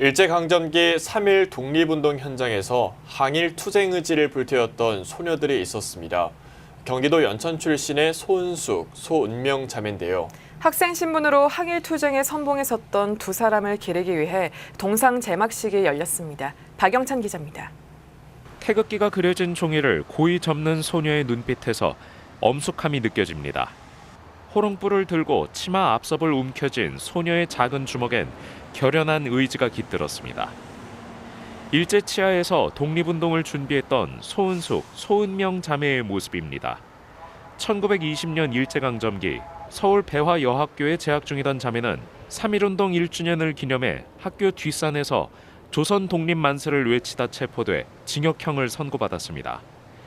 일제강점기 3.1 독립운동 현장에서 항일 투쟁 의지를 불태웠던 소녀들이 있었습니다. 경기도 연천 출신의 소은숙, 소은명 자매인데요. 학생 신분으로 항일 투쟁에 선봉에 섰던 두 사람을 기리기 위해 동상 제막식이 열렸습니다. 박영찬 기자입니다. 태극기가 그려진 종이를 고이 접는 소녀의 눈빛에서 엄숙함이 느껴집니다. 호롱불을 들고 치마 앞섭을 움켜쥔 소녀의 작은 주먹엔 결연한 의지가 깃들었습니다. 일제 치하에서 독립운동을 준비했던 소은숙, 소은명 자매의 모습입니다. 1920년 일제강점기 서울 배화여학교에 재학 중이던 자매는 3.1운동 1주년을 기념해 학교 뒷산에서 조선 독립 만세를 외치다 체포돼 징역형을 선고받았습니다.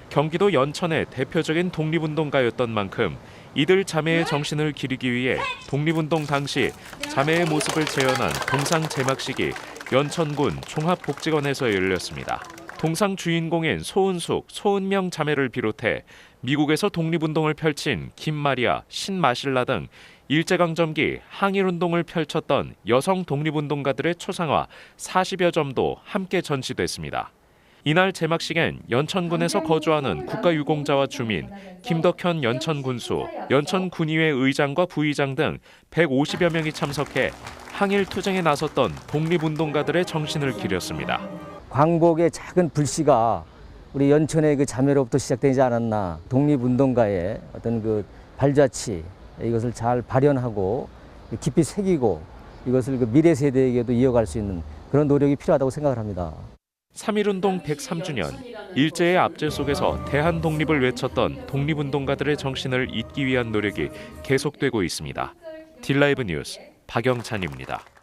경기도 연천의 대표적인 독립운동가였던 만큼 이들 자매의 정신을 기리기 위해 독립운동 당시 자매의 모습을 재현한 동상 제막식이 연천군 종합복지관에서 열렸습니다. 동상 주인공인 소은숙, 소은명 자매를 비롯해 미국에서 독립운동을 펼친 김마리아, 신마실라 등 일제강점기 항일운동을 펼쳤던 여성 독립운동가들의 초상화 40여 점도 함께 전시됐습니다. 이날 제막식엔 연천군에서 거주하는 국가유공자와 주민, 김덕현 연천군수, 연천군의회 의장과 부의장 등 150여 명이 참석해 항일 투쟁에 나섰던 독립운동가들의 정신을 기렸습니다. 광복의 작은 불씨가 우리 연천의 그 자매로부터 시작되지 않았나 독립운동가의 어떤 그 발자취 이것을 잘 발현하고 깊이 새기고 이것을 그 미래 세대에게도 이어갈 수 있는 그런 노력이 필요하다고 생각을 합니다. 3.1운동 103주년 일제의 압제 속에서 대한 독립을 외쳤던 독립운동가들의 정신을 잇기 위한 노력이 계속되고 있습니다. 딜라이브 뉴스 박영찬입니다.